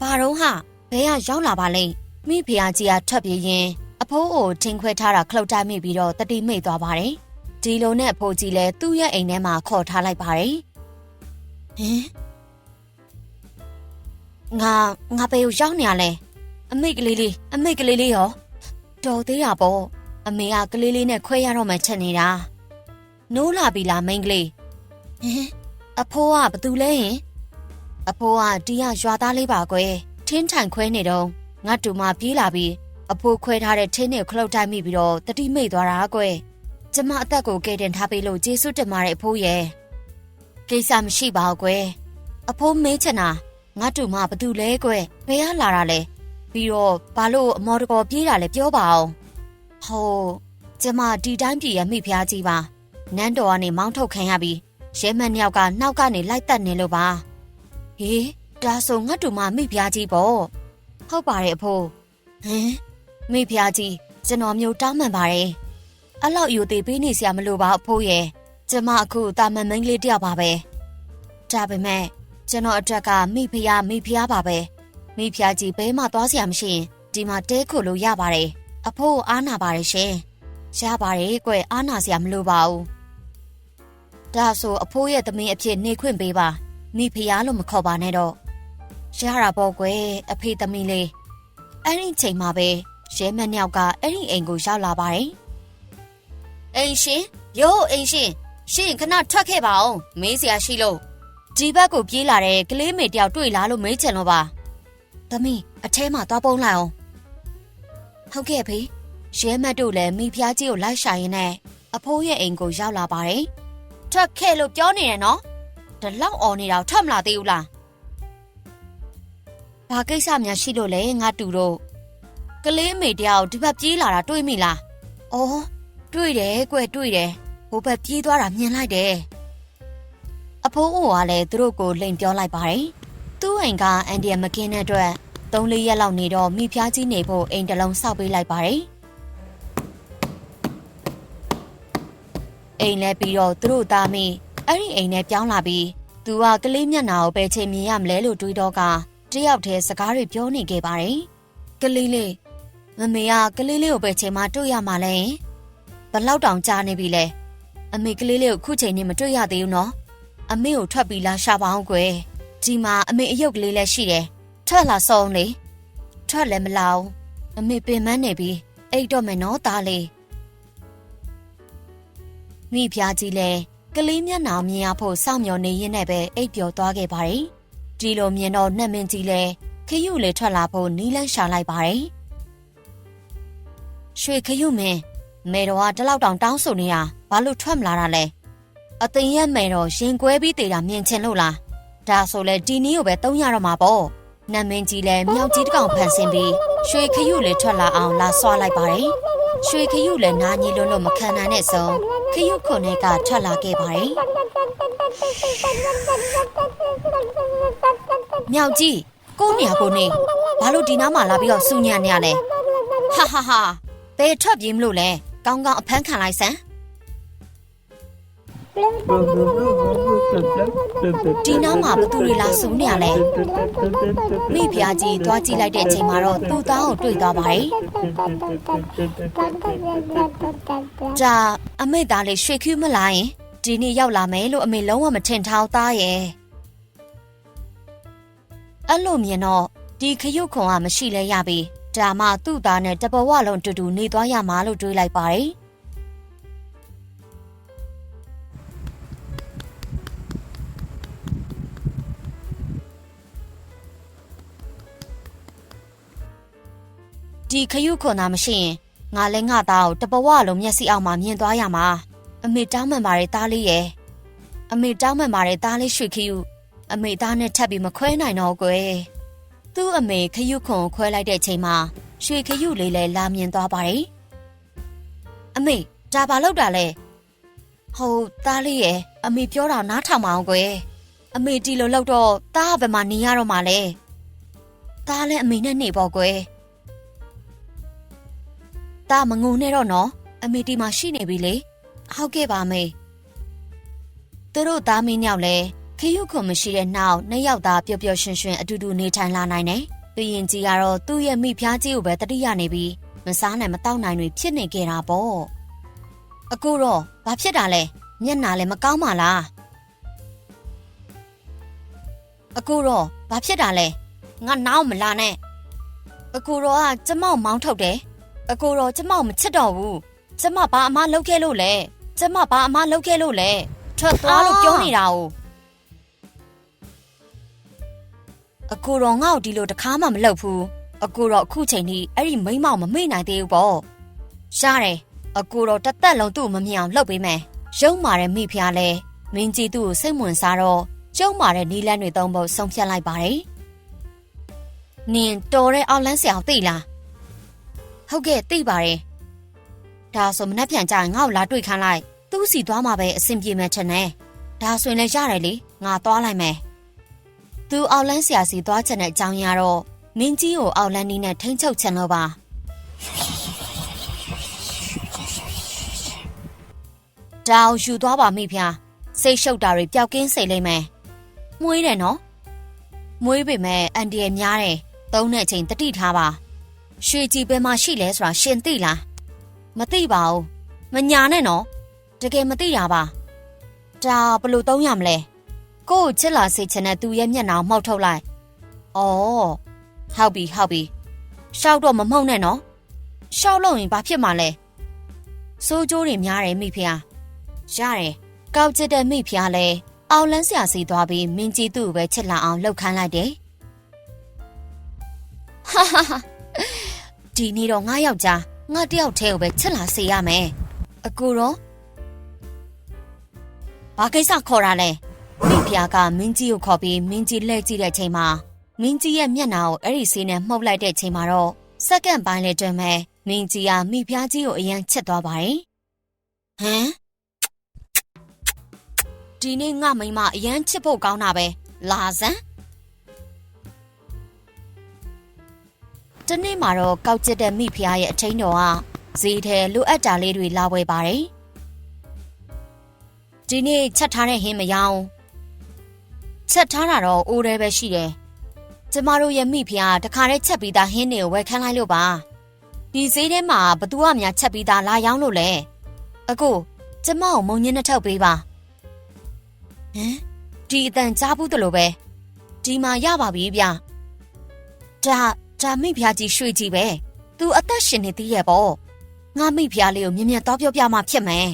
ဘာတော့ဟာဘဲကရောက်လာပါလိမ့်မိဖုရားကြီးကထွက်ပြေးရင်အဖိုးကိုထင်းခွဲထားတာခလုတ်တိုက်မိပြီးတော့တတိမိတ်သွားပါတယ်ဒီလိုနဲ့အဖိုးကြီးလည်းသူ့ရဲ့အိမ်ထဲမှာခေါ်ထားလိုက်ပါတယ်ဟင်ငါငါဘယ်ကိုရောက်နေရလဲအမိတ်ကလေးလေးအမိတ်ကလေးလေးရောတော်သေးတာပေါ့အမေကကလေးလေးနဲ့ခွဲရတော့မှချက်နေတာနိုးလာပြီလားမိန်းကလေးဟင်အဖိုးကဘာတူလဲဟင် အဖိုးကတီးရရွာသားလေးပါကွယ်ထင်းထိုင်ခွဲနေတော့ငါတူမပြေးလာပြီးအဖိုးခွဲထားတဲ့ထင်းနဲ့ခလုတ်တိုက်မိပြီးတော့တတိမိတ်သွားတာကွယ်ကျမအသက်ကိုကယ်တင်ထားပေးလို့ကျေးဇူးတင်ပါတယ်အဖိုးရဲ့ကိစ္စမရှိပါဘူးကွယ်အဖိုးမေးချင်တာငါတူမဘာတူလဲကွယ်ဘယ်ကလာတာလဲပြီးတော့ဘာလို့အမော်တကောပြေးတာလဲပြောပါအောင်ဟိုကျမဒီတိုင်းပြည်ရဲ့မိဖုရားကြီးပါနန်းတော်ကနေမောင်းထုတ်ခံရပြီးရဲမန်ယောက်ကနောက်ကနေလိုက်တက်နေလို့ပါ ဟေးဒါဆိုငါတူမမိဖုရားကြီးပေါ့ဟုတ်ပါတယ်အဖိုးဟင်မိဖုရားကြီးကျွန်တော်မျိုးတောင်းပန်ပါတယ်အဲ့လောက်ယူသေးပေးနေစရာမလိုပါအဖိုးရဲ့ကျမအခုတာမန်မင်းကလေးတယောက်ပါပဲဒါပေမဲ့ကျွန်တော်အတွက်ကမိဖုရားမိဖုရားပါပဲမိဖုရားကြီးဘဲမှသွားစရာမရှိရင်ဒီမှာတဲခုလို့ရပါတယ်အဖိုးအားနာပါတယ်ရှင်ရပါတယ်ကွယ်အားနာစရာမလိုပါဘူးဒါဆိုအဖိုးရဲ့သမီးအဖြစ်နေခွင့်ပေးပါ မိဖုရားလို့မခေါ်ပါနဲ့တော့ရတာပေါ့ကွယ်အဖေသမီးလေးအဲ့ဒီချိန်မှာပဲရဲမန်ယောက်ကအဲ့ဒီအိမ်ကိုရောက်လာပါတယ်အိမ်ရှင်ယောအိမ်ရှင်ရှင်ခဏထွက်ခဲ့ပါအောင်မေးစရာရှိလို့ဒီဘက်ကိုပြေးလာတဲ့ကလေးမေတယောက်တွေ့လားလို့မေးချင်လို့ပါသမီးအထဲမှာသွားပုံးလိုက်အောင်ဟုတ်ကဲ့ဖေရဲမတ်တို့လည်းမိဖုရားကြီးကိုလိုက်ရှာရင်းနဲ့အဖိုးရဲ့အိမ်ကိုရောက်လာပါတယ်ထွက်ခဲ့လို့ပြောနေတယ်နော် ဒီလောက်អော်နေတာကိုထွက်မလာသေးဘူးလားဘာကိစ္စများရှိလို့လဲငါတူတို့ကလေးမေတယောက်ဒီဘက်ပြေးလာတာတွေ့မိလားအော်တွေ့တယ်ကွတွေ့တယ်ဟိုဘက်ပြေးသွားတာမြင်လိုက်တယ်အဖိုးအိုကလည်းသူတို့ကိုလိန်ပြောလိုက်ပါတယ်သူ့အိမ်ကအန်ဒီယမကင်းတဲ့အတွက်သုံးလေးရက်လောက်နေတော့မိဖုရားကြီးနေဖို့အိမ်တစ်လုံးဆောက်ပေးလိုက်ပါတယ်အိမ်လဲပြီးတော့သူတို့သားမိအဲ့ဒီအိမ်နဲ့ပြောင်းလာပြီး သူကကလေးမျက်နှာကိုပဲချိန်မြင်ရမလဲလို့တွေးတော့ကတယောက်တည်းစကားတွေပြောနေခဲ့ပါတယ်ကလေးလေးမမေကကလေးလေးကိုပဲချိန်မှတွေ့ရမှာလဲဘလောက်တောင်ကြားနေပြီလဲအမေကလေးလေးကိုခုချိန်နေမတွေ့ရသေးဘူးနော်အမေကိုထွက်ပြီးလာရှာပါအောင်ကွယ်ဒီမှာအမေအယုတ်ကလေးလည်းရှိတယ်ထွက်လာဆုံးလေထွက်လည်းမလာဘူးအမေပင်မနေပြီအိတ်တော့မယ်နော်သားလေးမိဖုရားကြီးလည်း ကလေးမျက်နှာမြင်ရဖို့စောင့်မျှော်နေရင်းနဲ့ပဲအိပ်ပျော်သွားခဲ့ပါတယ်ဒီလိုမြင်တော့နှက်မင်းကြီးလည်းခရုလေထွက်လာဖို့နီးလန်းရှာလိုက်ပါတယ်ရွှေခရုမင်းမေတော်ကတလောက်တောင်တောင်းဆိုနေတာဘာလို့ထွက်မလာတာလဲအသိရက်မေတော်ရင်ကွဲပြီးတေတာမြင်ချင်လို့လားဒါဆိုလေဒီနီးကိုပဲတုံးရတော့မှာပေါ့နတ်မင်းကြီးလည်းမြောက်ကြီးတစ်ကောင်ဖန်ဆင်းပြီးရွှေခရုလေထွက်လာအောင်လာဆွာလိုက်ပါတယ် ရွှေခရုလည်းနာညီလုံးလို့မခံနိုင်တဲ့ဆုံးခရုခုန်ကထွက်လာခဲ့ပါတယ်မြောက်ကြီးကိုနေရကိုနေဘာလို့ဒီနားမှာလာပြီးတော့စူညံ့နေရလဲဟာဟာဟာဘယ်ထွက်ပြေးမလို့လဲကောင်းကောင်းအဖမ်းခံလိုက်စမ်း ဒီနားမှာဘသူတွေလာစူနေရလဲမိဖုရားကြီးသွားကြည့်လိုက်တဲ့အချိန်မှာတော့သူ့သားကိုတွေ့သွားပါတယ်ကြာအမေသားလေးရွှေခူးမလာရင်ဒီနေ့ရောက်လာမယ်လို့အမေလုံးဝမထင်ထားသားရဲ့အဲ့လိုမြင်တော့ဒီခရုခွန်ကမရှိလဲရပြီဒါမှသူ့သားနဲ့တပဝလုံးတူတူနေသွားရမှာလို့တွေးလိုက်ပါတယ် ဒီခရုခွန်သာမရှိရင်ငါလည်းငါသားကိုတပဝလုံးမျက်စိအောက်မှာမြင်သွားရမှာအမေတောင်းမှန်ပါတယ်သားလေးရဲ့အမေတောင်းမှန်ပါတယ်သားလေးရွှေခရုအမေသားနဲ့ထပ်ပြီးမခွဲနိုင်တော့ကွယ်သူ့အမေခရုခွန်ကိုခွဲလိုက်တဲ့ချိန်မှာရွှေခရုလေးလည်းလာမြင်သွားပါတယ်အမေဒါဘာလောက်တာလဲဟိုသားလေးရဲ့အမေပြောတာနားထောင်မအောင်ကွယ်အမေဒီလိုလောက်တော့သားကဘယ်မှာနေရတော့မှာလဲသားလည်းအမေနဲ့နေပေါ့ကွယ် သားမငုံနဲ့တော့နော်အမေဒီမှာရှိနေပြီလေဟုတ်ကဲ့ပါမေသူတို့သားမင်းညောက်လဲခခရုခွန်မရှိတဲ့နောက်နှစ်ယောက်သားပျော်ပျော်ရွှင်ရွှင်အတူတူနေထိုင်လာနိုင်တယ်။သူရင်ကြီးကတော့သူ့ရဲ့မိဖုရားကြီးကိုပဲတတိယနေပြီးမစားနိုင်မတောက်နိုင်တွေဖြစ်နေကြတာပေါ့။အခုတော့ဘာဖြစ်တာလဲ။မျက်နာလည်းမကောင်းပါလား။အခုတော့ဘာဖြစ်တာလဲ။ငါနောက်မလာနဲ့။အခုတော့ကကျမောက်မောင်းထုတ်တယ်။ အခုတော့ကျမောက်မချစ်တော့ဘူး။ကျမဘာအမလုပ်ခဲ့လို့လဲ။ကျမဘာအမလုပ်ခဲ့လို့လဲ။ထွက်သွားလို့ပြောနေတာ哦။အကူတော့ငါ့ကိုဒီလိုတခါမှမလုပ်ဘူးအကူတော့အခုချိန်ထိအဲ့ဒီမိန်းမောင်မမေ့နိုင်သေးဘူးပေါ့ရှားတယ်အကူတော့တစ်သက်လုံးသူ့ကိုမမြင်အောင်လှုပ်ပေးမယ်ရုံမာတဲ့မိဖုရားလဲမင်းကြီးသူ့ကိုစိတ်ဝင်စားတော့ကျုံမာတဲ့နီးလန်းတွေသုံးဖို့ဆုံးဖြတ်လိုက်ပါတယ်နင်တော်တဲ့အောက်လန်းဆရာကိုသိလား ဟုတ်ကဲ့သိပါတယ်ဒါဆိုမနှက်ပြန်ကြရင်ငါ့ကိုလာတွေ့ခိုင်းလိုက်သူ့စီသွားမှာပဲအဆင်ပြေမယ်ထင်တယ်ဒါဆိုရင်လည်းရတယ်လေငါသွားလိုက်မယ်သူအောက်လန်းဆရာစီသွားချင်တဲ့အကြောင်းရတော့မင်းကြီးကိုအောက်လန်းနီးနဲ့ထိန်းချုပ်ချင်လို့ပါတောင်ယူသွားပါမိဖုရားစိတ်ရှုပ်တာတွေပျောက်ကင်းစေလိမ့်မယ်မွေးတယ်နော်မွေးပေမဲ့အန်ဒီရယ်များတယ်သုံးတဲ့အချိန်တတိထားပါ ရွှေကြည်ဘယ်မှာရှိလဲဆိုတာရှင်သိလားမသိပါဘူးမညာနဲ့နော်တကယ်မသိတာပါဒါဘယ်လိုသုံးရမလဲကို့ကိုချစ်လာစေချင်တဲ့သူရဲ့မျက်နှာကိုမှောက်ထုတ်လိုက်။အော်ဟုတ်ပြီဟုတ်ပြီ။ရှောက်တော့မမှုန့်နဲ့နော်။ရှောက်လို့ရင်ဘာဖြစ်မှာလဲ။စိုးကြိုးတွေများတယ်မိဖုရား။ရတယ်။ကောက်ချစ်တဲ့မိဖုရားလဲအောင်လန်းဆရာစီသွားပြီးမင်းကြီးသူ့ကိုပဲချစ်လာအောင်လှုပ်ခမ်းလိုက်တယ်။ဟာဟာဟာ ဒီနေ့တော့ငါယောက်ျားငါတယောက်တည်းကိုပဲချစ်လာစေရမယ်။အကူတော့ဘာကိစ္စခေါ်တာလဲ။မိဖုရားကမင်းကြီးကိုခေါ်ပြီးမင်းကြီးလှည့်ကြည့်တဲ့ချိန်မှာမင်းကြီးရဲ့မျက်နှာကိုအဲ့ဒီဆေးနဲ့မှုတ်လိုက်တဲ့ချိန်မှာတော့စက္ကန့်ပိုင်းလေးတွင်မဲ့မင်းကြီးကမိဖုရားကြီးကိုအရန်ချစ်သွားပါတယ်။ဟမ်ဒီနေ့ငါမိမအရန်ချစ်ဖို့ကောင်းတာပဲလာစမ်း တနေ့မှာတော့ကောက်ကျစ်တဲ့မိဖုရားရဲ့အထင်းတော်ကဈေးထဲလိုအပ်တာလေးတွေလာဝယ်ပါတယ်။ဒီနေ့ချက်ထားတဲ့ဟင်းမရောင်းချက်ထားတာတော့အိုးရဲပဲရှိတယ်။ကျမတို့ရဲ့မိဖုရားတခါတည်းချက်ပြီးသားဟင်းတွေကိုဝယ်ခန်းလိုက်လို့ပါ။ဒီဈေးထဲမှာဘသူကများချက်ပြီးသားလာရောင်းလို့လဲ။အခုကျမကိုမုံညင်းနှစ်ထောက်ပေးပါ။ဟမ်ဒီအတန်ကြားဘူးတလို့ပဲ။ဒီမှာရပါပြီဗျ။ဒါ ဒါမိဖုရားကြီးရွှေကြီးပဲ။ तू အသက်ရှင်နေသေးရဲ့ပေါ့။ငါမိဖုရားလေးကိုမြင်မြင်တော့ပြောပြမှဖြစ်မယ်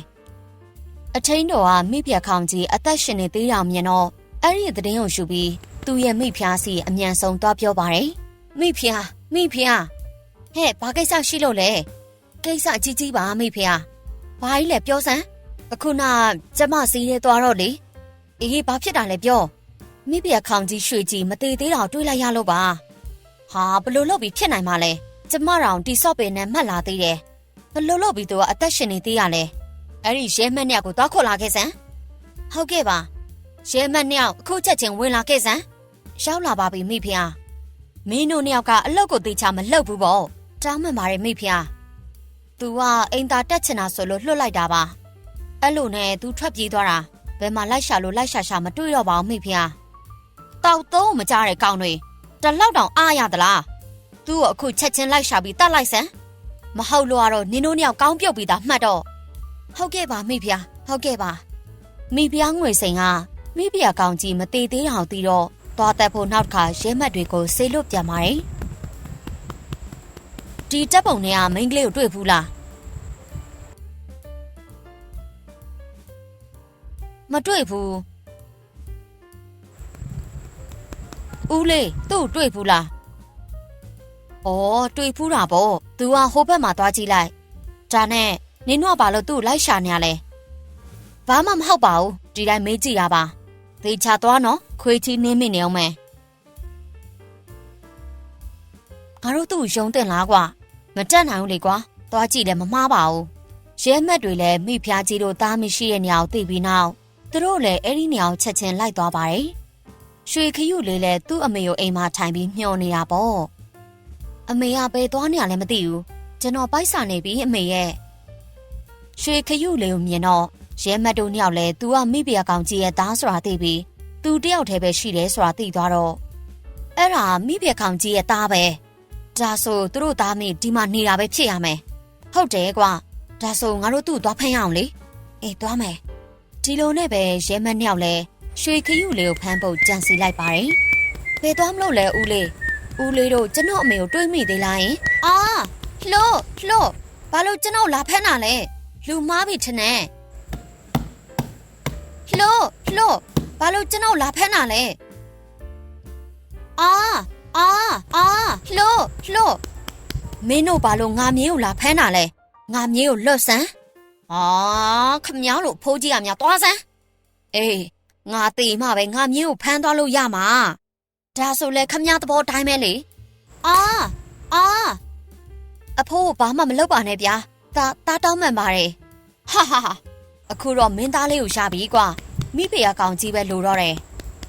။အထင်းတော်ကမိဖုရားခေါင်ကြီးအသက်ရှင်နေသေးတာမြင်တော့အဲ့ဒီသတင်းကိုရှုပြီးသူ့ရဲ့မိဖုရားစီအမြန်ဆုံးသွားပြောပါတယ်။မိဖုရားမိဖုရားဟဲ့ဘာကိစ္စရှိလို့လဲ။ကိစ္စကြီးကြီးပါမိဖုရား။ဘာကြီးလဲပြောစမ်း။အခုနကျမစီးရဲသွားတော့လေ။အေးဘာဖြစ်တာလဲပြော။မိဖုရားခေါင်ကြီးရွှေကြီးမသေးသေးတော့တွေးလိုက်ရလို့ပါ။ ဟာဘလို့လုပ်ပြီးဖြစ်နိုင်မှာလဲ။ကျမတောင်တိဆော့ပင်နဲ့မှတ်လာသေးတယ်။ဘလို့လုပ်ပြီးသူကအသက်ရှင်နေသေးရလဲ။အဲ့ဒီရဲမက်နဲ့ကိုသွားခေါ်လာခဲ့စမ်း။ဟုတ်ကဲ့ပါ။ရဲမတ်နှစ်ယောက်အခုချက်ချင်းဝင်လာခဲ့စမ်းရောက်လာပါပြီမိဖုရားမင်းတို့နှစ်ယောက်ကအလောက်ကိုတေချာမလှုပ်ဘူးပေါ့တောင်းမှန်ပါတယ်မိဖုရား तू ကအိမ်သာတက်ချင်တာဆိုလို့လွှတ်လိုက်တာပါအဲ့လိုနဲ့ तू ထွက်ပြေးသွားတာဘယ်မှာလိုက်ရှာလို့လိုက်ရှာရှာမတွေ့တော့ပါဘူးမိဖုရားတောက်သုံးမကြတဲ့ကောင်တွေ တလောက်တောင်အားရသလား तू ကိုအခုချက်ချင်းလိုက်ရှာပြီးတတ်လိုက်စမ်းမဟုတ်လို့ကတော့နင်တို့နှစ်ယောက်ကောင်းပြုတ်ပြီးသားမှတ်တော့ဟုတ်ကဲ့ပါမိဖုရားဟုတ်ကဲ့ပါမိဖုရားငွေစိန်ကမိဖုရားကောင်ကြီးမသေးသေးအောင်တီးတော့သွားတက်ဖို့နောက်တစ်ခါရဲမတ်တွေကိုဆေးလွတ်ပြန်ပါတယ်။ဒီတပ်ပုံတွေကမိန်းကလေးကိုတွေ့ဘူးလား။မတွေ့ဘူး။ ဦးလေးသူ့ကိုတွေ့ဘူးလား။အော်တွေ့ဘူးတာပေါ့။ तू ကဟိုဘက်မှာသွားကြည့်လိုက်။ဒါနဲ့နင်တို့ကဘာလို့သူ့ကိုလိုက်ရှာနေရလဲ။ဘာမှမဟုတ်ပါဘူး။ဒီတိုင်းမေးကြည့်ရပါ။သေချာသွားနော်ခွေးချီနင်းမိနေအောင်မယ်ငါတို့သူ့ကိုယုံတင်လားကွာမတက်နိုင်ဘူးလေကွာသွားကြည့်လည်းမမှားပါဘူးရဲမက်တွေလည်းမိဖုရားကြီးတို့သားမရှိတဲ့နေရာကိုသိပြီးနောက်သူတို့လည်းအဲ့ဒီနေရာကိုချက်ချင်းလိုက်သွားပါတယ် ရွှေခရုလေးလည်းသူ့အမေကိုအိမ်မှာထိုင်ပြီးမျှော်နေတာပေါ့အမေကဘယ်သွားနေရလဲမသိဘူးကျွန်တော်ပိုက်စာနေပြီအမေရဲ့ရွှေခရုလေးကိုမြင်တော့ရဲမက်တို့နှစ်ယောက်လည်းသူကမိဖုရားကောင်ကြီးရဲ့သားဆိုတာသိပြီးသူသူတယောက်တည်းပဲရှိတယ်ဆိုတာသိသွားတော့အဲ့ဒါမိဖက်ခေါင်ကြီးရဲ့သားပဲဒါဆိုသူတို့သားမိဒီမှာနေတာပဲဖြစ်ရမယ်ဟုတ်တယ်ကွာဒါဆိုငါတို့သူ့သွားဖမ်းရအောင်လေအေးသွားမယ်ဒီလိုနဲ့ပဲရဲမက်နှစ်ယောက်လဲ ရွှေခယူလေးကိုဖမ်းဖို့ကြံစီလိုက်ပါတယ်ဘယ်သွားမလို့လဲဦးလေးဦးလေးတို့ကျွန်တော်အမေကိုတွေးမိသေးလားယင်အာလှို့လှို့ဘာလို့ကျွန်တော်လာဖမ်းတာလဲလူမားပြီထင်တယ်လှို့လှို့ဘာလို့ကျွန်တော်လာဖမ်းတာလဲအာအာအာလှို့လှို့မင်းတို့ဘာလို့ငါမြေးကိုလာဖမ်းတာလဲငါမြေးကိုလွတ်စမ်းအာခမ ्या လို့ဖိုးကြီးကများသွားစမ်းအေး ငါတေမှပဲငါမြေးကိုဖမ်းသွားလို့ရမှာဒါဆိုလဲခမ ्या သဘောတိုင်းပဲလေအာအာအဖိုးကဘာမှမလုပ်ပါနဲ့ဗျာတာတာတောင်းမှန်ပါတယ်ဟာဟာဟာအခုတော့မင်းသားလေးကိုရှာပြီကွာမိဖေရကောင်ကြီးပဲလိုတော့တယ်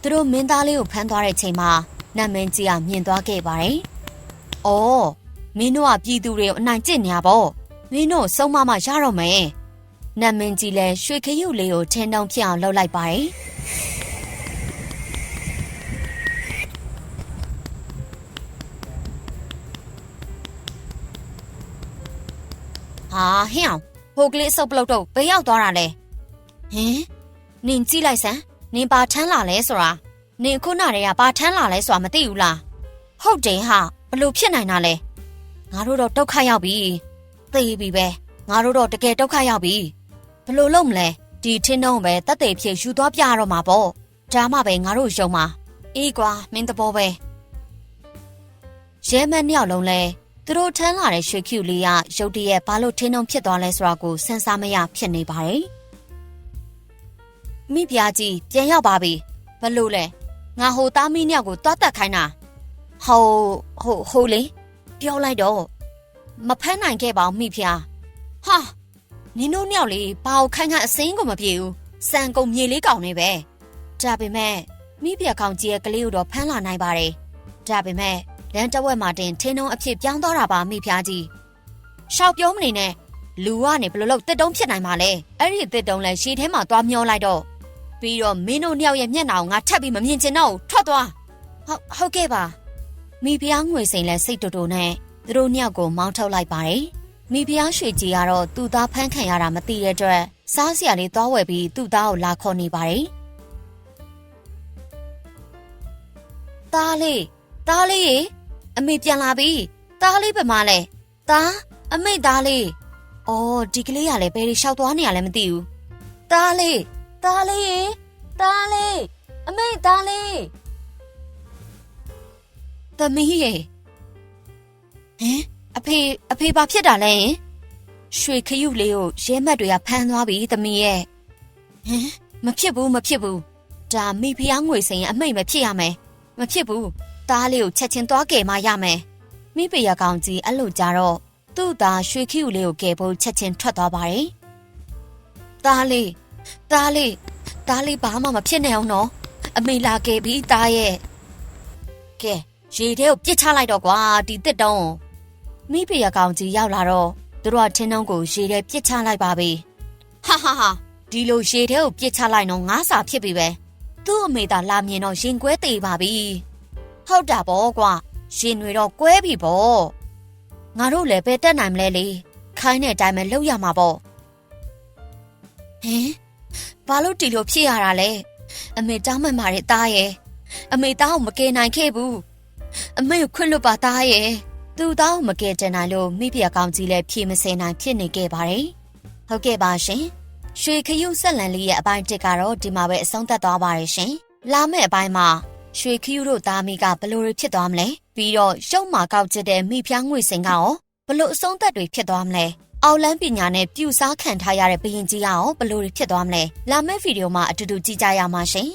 သူတို့မင်းသားလေးကိုဖမ်းသွားတဲ့ချိန်မှာနတ်မင်းကြီးကမြင်သွားခဲ့ပါတယ်။အော်မင်းတို့ကပြည်သူတွေကိုအနိုင်ကျင့်နေရပေါ့။မင်းတို့ဆုံးမမရတော့မယ်။ နတ်မင်းကြီးလည်းရွှေခရုလေးကိုထင်းတုံဖြစ်အောင်လှုပ်လိုက်ပါတယ်။ဟာဟင်းအောင်ဟိုကလေးစုပ်ပလုတ်တော့ဘယ်ရောက်သွားတာလဲ။ဟင်နင်ကြည့်လိုက်စမ်းနင်ပါထမ်းလာလဲဆိုတာနင်ခုနတည်းကပါထမ်းလာလဲဆိုတာမသိဘူးလားဟုတ်တယ်ဟာဘလို့ဖြစ်နိုင်တာလဲငါတို့တော့ဒုက္ခရောက်ပြီသိပြီပဲငါတို့တော့တကယ်ဒုက္ခရောက်ပြီ ဘလို့လုံးမလဲဒီထင်းတုံးပဲတက်တဲ့ဖြစ်ယူသွားပြရတော့မှာပေါ့ဒါမှပဲငါတို့ယုံမှာအေးကွာမင်းတဘောပဲရဲမက်နှစ်ယောက်လုံးလဲသူတို့ထမ်းလာတဲ့ရွှေကျူလေးကရုတ်တရက်ဘာလို့ထင်းတုံးဖြစ်သွားလဲဆိုတာကိုစဉ်းစားမရဖြစ်နေပါတယ်မိဖုရားကြီးပြန်ရောက်ပါပြီဘလို့လဲငါဟိုသားမီးနှစ်ယောက်ကိုတွားတက်ခိုင်းတာဟိုဟိုဟိုလေပြောလိုက်တော့မဖမ်းနိုင်ခဲ့ပါဘူးမိဖုရားဟာ နင်တို့နှစ်ယောက်လေးဘာကိုခိုင်းခိုင်းအစင်းကိုမပြေဘူးစံကုန်မြေလေးကောင်နေပဲဒါပေမဲ့မိဖုရားကောင်ကြီးရဲ့ကလေးကိုတော့ဖမ်းလာနိုင်ပါတယ်ဒါပေမဲ့လမ်းတစ်ဝက်မှာတင်ထင်းတုံးအဖြစ်ပြောင်းသွားတာပါမိဖုရားကြီးရှောက်ပြောမနေနဲ့လူကနေဘယ်လိုလုပ်တစ်တုံးဖြစ်နိုင်မှာလဲအဲ့ဒီတစ်တုံးလဲရှည်ထဲမှာသွားမျောလိုက်တော့ပြီးတော့မင်းတို့နှစ်ယောက်ရဲ့မျက်နှာကိုငါထပ်ပြီးမမြင်ချင်တော့ဘူးထွက်သွားဟုတ်ဟုတ်ကဲ့ပါမိဖုရားငွေစိန်လဲစိတ်တူတူနဲ့သူတို့နှစ်ယောက်ကိုမောင်းထုတ်လိုက်ပါတယ် မိဖုရားရွှေကြီးကတော့သူ့သားဖမ်းခံရတာမသိတဲ့အတွက်စားစရာလေးသွားဝယ်ပြီးသူ့သားကိုလာခေါ်နေပါတယ်သားလေးသားလေးရေအမေပြန်လာပြီသားလေးဘယ်မှာလဲသားအမေသားလေးအော်ဒီကလေးကလည်းဘယ်လိုရှောက်သွားနေရလဲမသိဘူးသားလေးသားလေးရေသားလေးအမေသားလေးသမီးရေဟင် အဖေအဖေဘာဖြစ်တာလဲယင်ရွှေခရုလေးကိုရဲမက်တွေကဖမ်းသွားပြီသမီးရဲ့ဟင်မဖြစ်ဘူးမဖြစ်ဘူးဒါမိဖုရားငွေစိန်ရဲ့အမိတ်မဖြစ်ရမယ်မဖြစ်ဘူးသားလေးကိုချက်ချင်းသွားကယ်မရမယ်မိဖုရားကောင်ကြီးအဲ့လိုကြတော့သူ့သားရွှေခရုလေးကိုကယ်ဖို့ချက်ချင်းထွက်သွားပါတယ်သားလေးတားလေးတားလေးဘာမှမဖြစ်နိုင်အောင်နော်အမေလာခဲ့ပြီတားရဲ့ကဲရေထဲကိုပြစ်ချလိုက်တော့ကွာဒီတစ်တုံး မိဖေရကောင်ကြီးရောက်လာတော့သူတို့ကထင်းတုံးကိုရေထဲပြစ်ချလိုက်ပါပြီဟာဟာဟာဒီလိုရေထဲကိုပြစ်ချလိုက်တော့ငါးစာဖြစ်ပြီပဲသူ့အမေသာလာမြင်တော့ရင်ကွဲသေးပါပြီဟုတ်တာပေါ့ကွာရှင်တွေတော့ကွဲပြီပေါ့ငါတို့လည်းပဲတက်နိုင်မလဲလေခိုင်းတဲ့အတိုင်းပဲလုပ်ရမှာပေါ့ဟင်ဘာလို့တီလိုဖြစ်ရတာလဲအမေတောင်းမှန်ပါတယ်သားရဲ့အမေသားကိုမကယ်နိုင်ခဲ့ဘူးအမေကိုခွင့်လွတ်ပါသားရဲ့ သူ့သားကိုမကယ်တင်နိုင်လို့မိဖုရားကောင်းကြီးလည်းဖြေမစင်နိုင်ဖြစ်နေခဲ့ပါတယ်ဟုတ်ကဲ့ပါရှင်ရွှေခရုဆက်လန်လေးရဲ့အပိုင်းတစ်ကတော့ဒီမှာပဲအဆုံးသတ်သွားပါတယ်ရှင်လာမယ့်အပိုင်းမှာရွှေခရုတို့သားမိကဘလို့ဖြစ်သွားမလဲပြီးတော့ရုံမာကောက်ကျတဲ့မိဖုရားငွေစင်ကရောဘလို့အဆုံးသက်တွေဖြစ်သွားမလဲအောက်လန်းပညာနဲ့ပြူစားခံထားရတဲ့ဘရင်ကြီးကရောဘလို့ဖြစ်သွားမလဲလာမယ့်ဗီဒီယိုမှာအတူတူကြည့်ကြရမှာရှင်